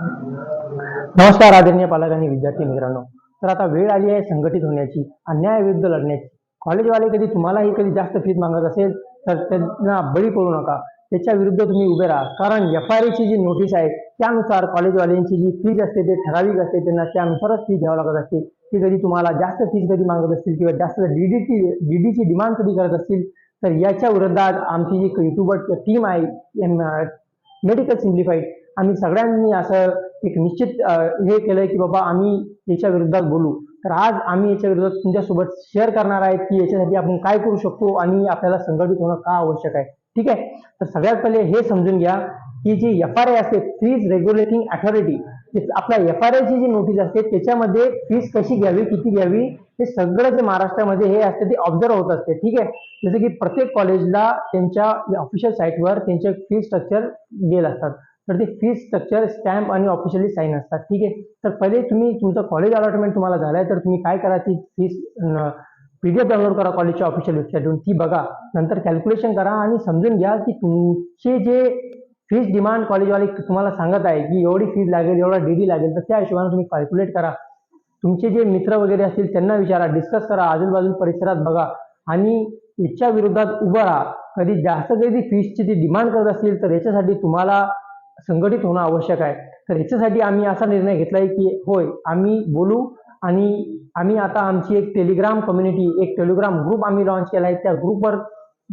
नमस्कार आदरणीय पालक आणि विद्यार्थी मित्रांनो. तर आता वेळ आली आहे संघटित होण्याची अन्यायाविरुद्ध लढण्याची. कॉलेजवाले कधी तुम्हालाही कधी जास्त फीज मागत असेल तर त्यांना बळी पडू नका. त्याच्या विरुद्ध तुम्ही उभे राहा. कारण एफ आय ची जी नोटीस आहे त्यानुसार कॉलेजवाल्यांची जी फीज असते ते ठराविक असते त्यांना त्यानुसारच फी घ्यावं लागत असते. ती कधी तुम्हाला जास्त फीज कधी मागत असतील किंवा जास्त डीडीची डीडीची डिमांड कधी करत असतील तर याच्या विरोधात आमची जी युट्यूबर टीम आहे मेडिकल सिम्प्लिफाईड आम्ही सगळ्यांनी असं एक निश्चित हे केलंय की बाबा आम्ही याच्या विरोधात बोलू. तर आज आम्ही याच्या विरोधात तुमच्यासोबत शेअर करणार आहे की याच्यासाठी आपण काय करू शकतो आणि आपल्याला संघटित होणं का आवश्यक आहे. ठीक आहे? तर सगळ्यात पहिले हे समजून घ्या की जी एफ आर आय असते फीज रेग्युलेटिंग अथॉरिटी आपल्या एफ आर आयची जी नोटीस असते त्याच्यामध्ये फीज कशी घ्यावी किती घ्यावी हे सगळं जे महाराष्ट्रामध्ये हे असते ते ऑब्झर्व होत असते. ठीक आहे? जसं की प्रत्येक कॉलेजला त्यांच्या ऑफिशियल साईटवर त्यांचे फी स्ट्रक्चर दिलेलं असतात. तर ते फीज स्ट्रक्चर स्टॅम्प आणि ऑफिशियली साईन असतात. ठीक आहे? तर पहिले तुम्ही तुमचं कॉलेज अलॉटमेंट तुम्हाला झालं आहे तर तुम्ही काय करा ती फीस एफ डाउनलोड करा कॉलेजच्या ऑफिशियल वेबसाईटवरून ती बघा. नंतर कॅल्क्युलेशन करा आणि समजून घ्या की तुमचे जे फीज डिमांड कॉलेजवाले तुम्हाला सांगत आहे की एवढी फीज लागेल एवढा डी डी लागेल तर त्या हिशोबाने तुम्ही कॅल्क्युलेट करा. तुमचे जे मित्र वगैरे असतील त्यांना विचारा डिस्कस करा आजूबाजू परिसरात बघा. आणि याच्या विरोधात उभं राहा. कधी जास्त कधी फीजची ती डिमांड करत असतील तर याच्यासाठी तुम्हाला संघटित होणं आवश्यक आहे. तर याच्यासाठी आम्ही असा निर्णय घेतलाय की होय आम्ही बोलू आणि आम्ही आता आमची एक टेलिग्राम कम्युनिटी एक टेलिग्राम ग्रुप आम्ही लॉन्च केला आहे त्या ग्रुपवर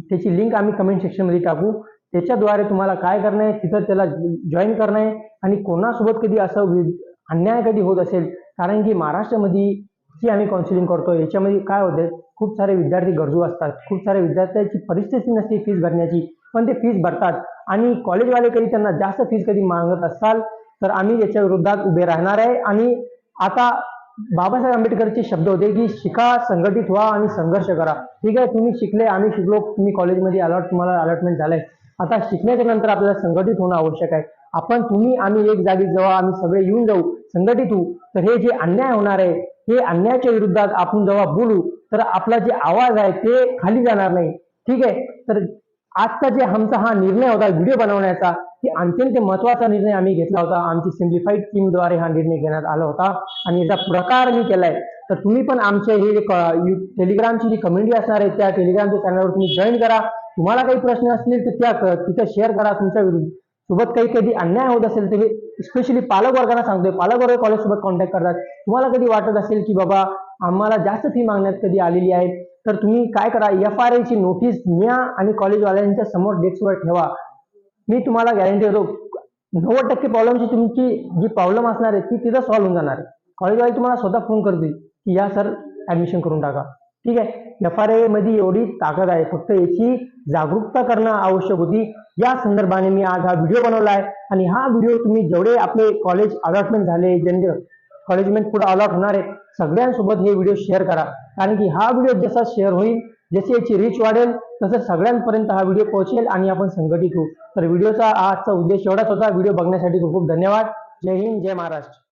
त्याची लिंक आम्ही कमेंट सेक्शनमध्ये टाकू. त्याच्याद्वारे तुम्हाला काय करणं आहे तिथं त्याला जॉईन करणं आहे आणि कोणासोबत कधी असं अन्याय कधी होत असेल कारण की महाराष्ट्रामध्ये जी आम्ही काउन्सिलिंग करतो याच्यामध्ये काय होते खूप सारे विद्यार्थी गरजू असतात. खूप साऱ्या विद्यार्थ्यांची परिस्थिती नसते फीस भरण्याची पण ते फीस भरतात. आणि कॉलेजवाले कधी त्यांना जास्त फीस कधी मागत असाल तर आम्ही याच्या विरोधात उभे राहणार आहे. आणि आता बाबासाहेब आंबेडकरचे शब्द होते की शिका संघटित व्हा आणि संघर्ष करा. ठीक आहे तुम्ही शिकले आम्ही शिकलो तुम्ही कॉलेजमध्ये अलॉट तुम्हाला अलॉटमेंट झालंय. आता शिकण्याच्या नंतर आपल्याला संघटित होणं आवश्यक आहे. आपण तुम्ही आम्ही एक जागी जेव्हा आम्ही सगळे येऊन जाऊ संघटित होऊ तर हे जे अन्याय होणार आहे हे अन्यायाच्या विरुद्धात आपण जेव्हा बोलू तर आपला जे आवाज आहे ते खाली जाणार नाही. ठीक आहे? तर आजचा जे आमचा हा निर्णय होता व्हिडिओ बनवण्याचा की अत्यंत महत्त्वाचा निर्णय आम्ही घेतला होता. आमची सिम्प्लिफाईड टीमद्वारे हा निर्णय घेण्यात आला होता. आणि याचा प्रकार मी केलाय. तर तुम्ही पण आमचे हे टेलिग्रामची जी कम्युनिटी असणार आहे त्या टेलिग्रामच्या चॅनलवर तुम्ही जॉईन करा. तुम्हाला काही प्रश्न असतील तर त्या तिथं शेअर करा. तुमच्यासोबत काही कधी अन्याय होत असेल तर हे स्पेशली पालक वर्गांना सांगतोय. पालक वर्ग कॉलेज सोबत कॉन्टॅक्ट करतात. तुम्हाला कधी वाटत असेल की बाबा आम्हाला जास्त फी मागण्यात कधी आलेली आहे तर तुम्ही काय करा एफ आर ची नोटीस न्या आणि कॉलेजवाल्यांच्या समोर डेस्कवर ठेवा. मी तुम्हाला गॅरंटी देतो नव्वद टक्के प्रॉब्लेमची तुमची जी प्रॉब्लेम असणार आहे ती तिथं सॉल्व्ह होऊन जाणार आहे. कॉलेजवाले तुम्हाला स्वतः फोन करतील की या सर ऍडमिशन करून टाका. ठीक आहे? एफ आरमध्ये एवढी ताकद आहे फक्त याची जागरूकता करणं आवश्यक होती. या संदर्भाने मी आज हा व्हिडिओ बनवला आहे. आणि हा व्हिडिओ तुम्ही जेवढे आपले कॉलेज अलॉटमेंट झाले ज्यांचे कॉलेजमेंट पुढे अलॉट होणार आहे. सगळ्यांसोबत हे व्हिडिओ शेअर करा. कारण की हा व्हिडिओ जसा शेअर होईल जशी याची रीच वाढेल तसं सगळ्यांपर्यंत हा व्हिडिओ पोहोचेल आणि आपण संघटित होऊ. तर व्हिडिओचा आजचा उद्देश एवढाच होता. व्हिडिओ बघण्यासाठी खूप खूप धन्यवाद. जय हिंद जय महाराष्ट्र.